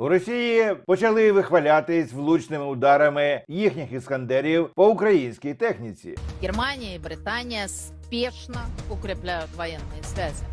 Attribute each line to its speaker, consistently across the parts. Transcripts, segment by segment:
Speaker 1: У Росії почали вихвалятись влучними ударами їхніх іскандерів по українській техніці.
Speaker 2: Германія і Британія спешно укріпляють воєнні связи.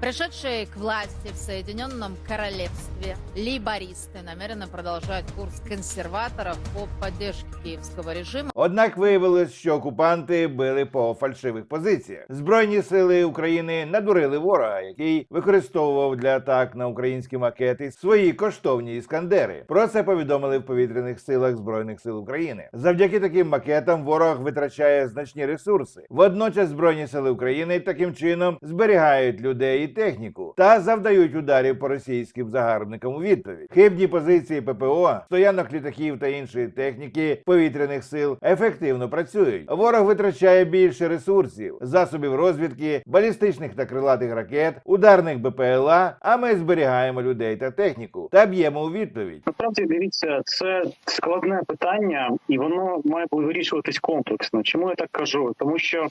Speaker 2: Пришедшие к власти в Соединенном Королевстве лейбористы намерены продолжать курс консерваторов по поддержке киевского режима.
Speaker 1: Однак виявилось, що окупанти били по фальшивих позиціях. Збройні сили України надурили ворога, який використовував для атак на українські макети свої коштовні іскандери. Про це повідомили в повітряних силах збройних сил України. Завдяки таким макетам ворог витрачає значні ресурси. Водночас збройні сили України таким чином зберігають людей техніку та завдають ударів по російським загарбникам у відповідь. Хибні позиції ППО, стоянок літаків та іншої техніки повітряних сил ефективно працюють. Ворог витрачає більше ресурсів, засобів розвідки, балістичних та крилатих ракет, ударних БПЛА. А ми зберігаємо людей та техніку та б'ємо у відповідь.
Speaker 3: Насправді дивіться, це складне питання, і воно має вирішуватись комплексно. Чому я так кажу? Тому що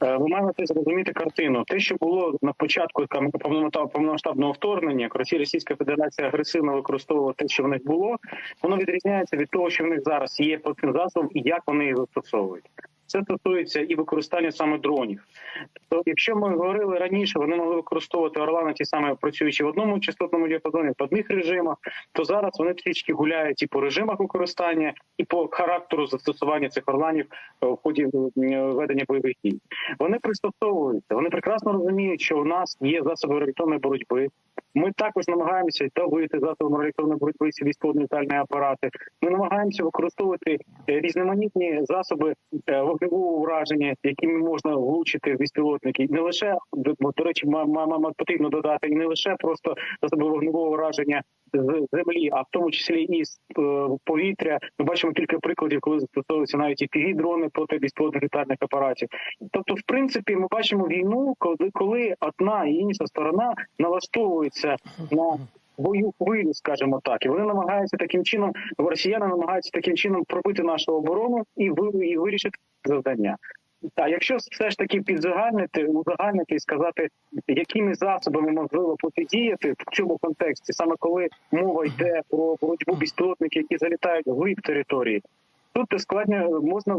Speaker 3: ви маєте зрозуміти картину. Те, що було на початку повномасштабного вторгнення, Росія Російська Федерація агресивно використовувала те, що в них було, воно відрізняється від того, що в них зараз є по цим засобам і як вони їх застосовують. Це стосується і використання саме дронів. То якщо ми говорили раніше, вони могли використовувати Орлани ті саме працюючи в одному частотному діапазоні, в одних режимах, то зараз вони трішки гуляють і по режимах використання, і по характеру застосування цих орланів е, в ході ведення бойових дій. Вони пристосовуються, вони прекрасно розуміють, що у нас є засоби електронної боротьби. Ми також намагаємося давити засобами електронної боротьби ці військово-літальні апарати. Ми намагаємося використовувати е, різноманітні засоби е, вогневого ураження, якими можна влучити в безпілотники. Не лише до, до речі, ма- ма- ма- потрібно додати, і не лише просто засоби вогневого ураження з землі, а в тому числі і з е, повітря. Ми бачимо кілька прикладів, коли застосовуються навіть і піві дрони проти безпілотних літальних апаратів. Тобто, в принципі, ми бачимо війну, коли, коли одна і інша сторона налаштовується на бою хвилю, скажімо так, і вони намагаються таким чином, росіяни намагаються таким чином пробити нашу оборону і і вирішити завдання. А якщо все ж таки підзагальнити, узагальнити і сказати, якими засобами можливо протидіяти в цьому контексті, саме коли мова йде про боротьбу безпілотників, які залітають в глиб території, тут складно можна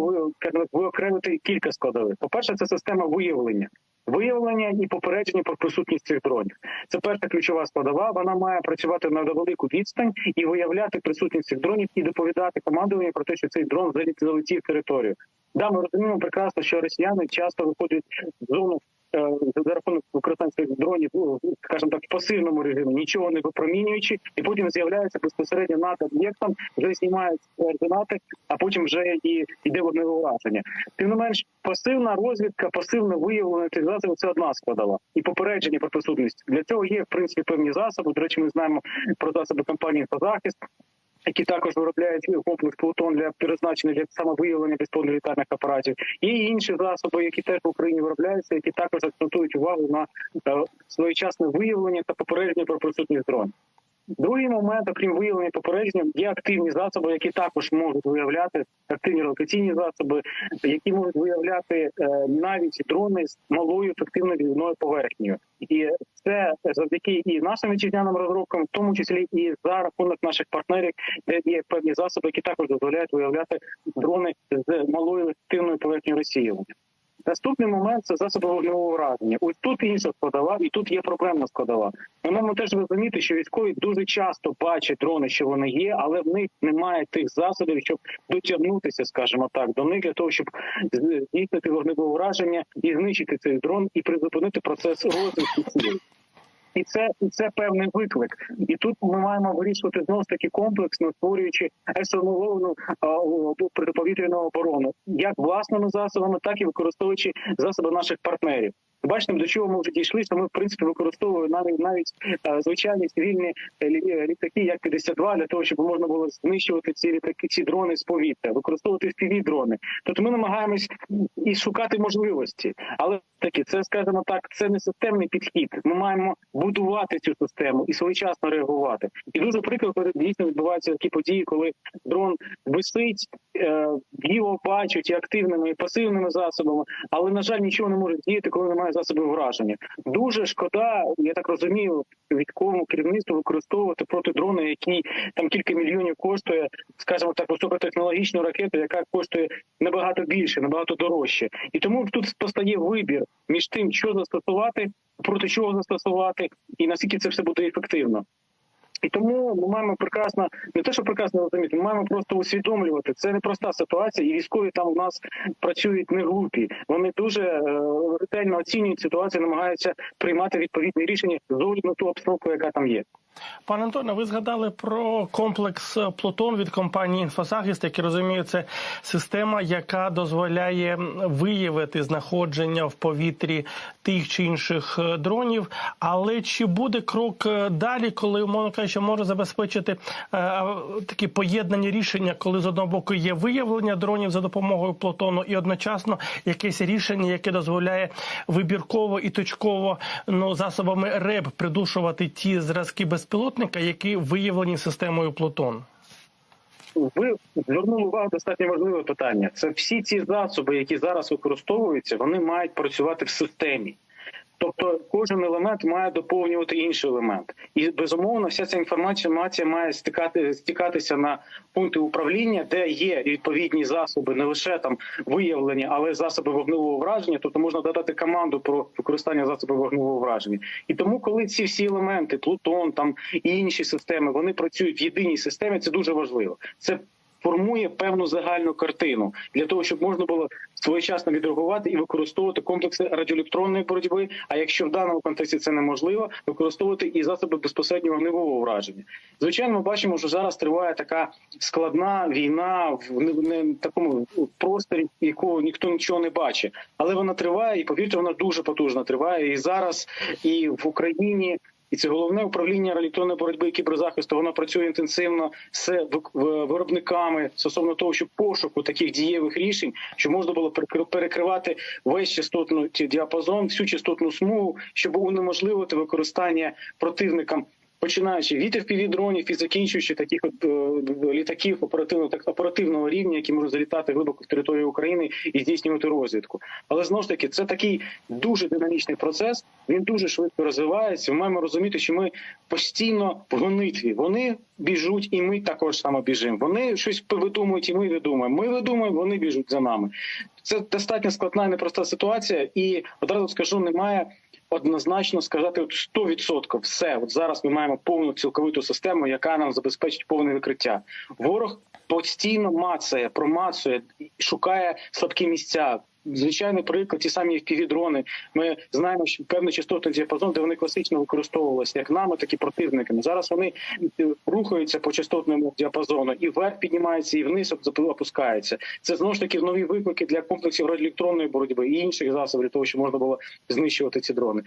Speaker 3: виокремити кілька складових. По перше, це система виявлення. Виявлення і попередження про присутність цих дронів. Це перша ключова складова. Вона має працювати на велику відстань і виявляти присутність цих дронів і доповідати командуванню про те, що цей дрон залетів територію. Да, ми розуміємо прекрасно, що росіяни часто виходять в зону е, за рахунок використання цих дронів, ну, скажімо так, в пасивному режимі, нічого не випромінюючи, і потім з'являються безпосередньо над об'єктом, вже знімають координати, а потім вже і йде вогневе ураження. Тим не менш, пасивна розвідка, пасивне виявлення цих це одна складова і попередження про присутність. Для цього є в принципі певні засоби. До речі, ми знаємо про засоби компанії «Інфозахист», які також виробляють комплекс Плутон для призначення для самовиявлення безпілотних літальних апаратів. І інші засоби, які теж в Україні виробляються, які також акцентують увагу на е, своєчасне виявлення та попередження про присутність дронів. Другий момент, окрім виявлення попередження, є активні засоби, які також можуть виявляти активні релокаційні засоби, які можуть виявляти е, навіть дрони з малою ефективною відбивною поверхнею. І це завдяки і нашим вітчизняним розробкам, в тому числі і за рахунок наших партнерів, де є певні засоби, які також дозволяють виявляти дрони з малою ефективною поверхнею розсіювання. Наступний момент це засоби вогневого враження. Ось тут інша складова, і тут є проблемна складова. Ми маємо теж розуміти, що військові дуже часто бачать дрони, що вони є, але в них немає тих засобів, щоб дотягнутися, скажімо так, до них для того, щоб здійснити вогневе враження і знищити цей дрон і призупинити процес розвитку. І це і це певний виклик. І тут ми маємо вирішувати знову таки комплексно, створюючи ескаловану протиповітряну оборону, як власними засобами, так і використовуючи засоби наших партнерів. Бачите, до чого ми вже дійшли, що ми в принципі використовуємо навіть навіть е, звичайні цивільні е, лі- е, літаки, як 52 для того, щоб можна було знищувати ці літаки, ці дрони з повітря, використовувати fpv дрони. Тобто ми намагаємось і шукати можливості, але таки це скажімо так, це не системний підхід. Ми маємо будувати цю систему і своєчасно реагувати. І дуже прикро, коли дійсно відбуваються такі події, коли дрон висить, е, його бачать і активними і пасивними засобами, але на жаль нічого не може діяти, коли немає має засоби враження. Дуже шкода, я так розумію, військовому керівництву використовувати проти дрона, який там кілька мільйонів коштує, скажімо так, високотехнологічну ракету, яка коштує набагато більше, набагато дорожче. І тому тут постає вибір між тим, що застосувати, проти чого застосувати, і наскільки це все буде ефективно. І тому ми маємо прекрасно не те, що прекрасно розуміти, ми маємо просто усвідомлювати. Це непроста ситуація, і військові там у нас працюють не глупі. Вони дуже е, ретельно оцінюють ситуацію, намагаються приймати відповідні рішення з огляду на ту обстановку, яка там є.
Speaker 4: Пане Антоне, ви згадали про комплекс Плутон від компанії «Інфозахист», який розумію, це система, яка дозволяє виявити знаходження в повітрі тих чи інших е, дронів. Але чи буде крок е, далі, коли умовно кажучи, може забезпечити е, такі поєднані рішення, коли з одного боку є виявлення дронів за допомогою Плутону, і одночасно якесь рішення, яке дозволяє вибірково і точково ну засобами РЕБ придушувати ті зразки безпілотника, які виявлені системою Плутон.
Speaker 3: Ви звернули увагу достатньо важливе питання. Це всі ці засоби, які зараз використовуються, вони мають працювати в системі. Тобто кожен елемент має доповнювати інший елемент, і безумовно, вся ця інформація має стикати стікатися на пункти управління, де є відповідні засоби, не лише там виявлені, але засоби вогневого враження. Тобто можна додати команду про використання засобів вогневого враження. І тому, коли ці всі елементи, Плутон там і інші системи, вони працюють в єдиній системі, це дуже важливо. Це формує певну загальну картину для того, щоб можна було своєчасно відреагувати і використовувати комплекси радіоелектронної боротьби. А якщо в даному контексті це неможливо, використовувати і засоби безпосереднього вогневого враження. Звичайно, ми бачимо, що зараз триває така складна війна в не, такому просторі, якого ніхто нічого не бачить, але вона триває, і повірте, вона дуже потужно триває. І зараз і в Україні. І це головне управління електронної боротьби і кіберзахисту. Воно працює інтенсивно з виробниками стосовно того, що пошуку таких дієвих рішень, що можна було перекри- перекривати весь частотний діапазон, всю частотну смугу, щоб унеможливити використання противникам. Починаючи від FPV-дронів і закінчуючи таких от, е, літаків оперативного так оперативного рівня, які можуть залітати глибоко в територію України і здійснювати розвідку. Але знову ж таки, це такий дуже динамічний процес. Він дуже швидко розвивається. Ми маємо розуміти, що ми постійно в гонитві. Вони біжуть, і ми також само біжимо. Вони щось видумують, і ми видумуємо. Ми видумуємо, вони біжуть за нами. Це достатньо складна і непроста ситуація, і одразу скажу, немає однозначно сказати от 100% все. От зараз ми маємо повну цілковиту систему, яка нам забезпечить повне викриття. Ворог постійно мацає, промацує, шукає слабкі місця. Звичайний приклад, ті самі FPV-дрони. Ми знаємо, що певний частотний діапазон, де вони класично використовувалися як нами, так і противниками. Зараз вони рухаються по частотному діапазону і вверх піднімаються, і вниз опускаються. Це знову ж таки нові виклики для комплексів радіоелектронної боротьби і інших засобів для того, щоб можна було знищувати ці дрони.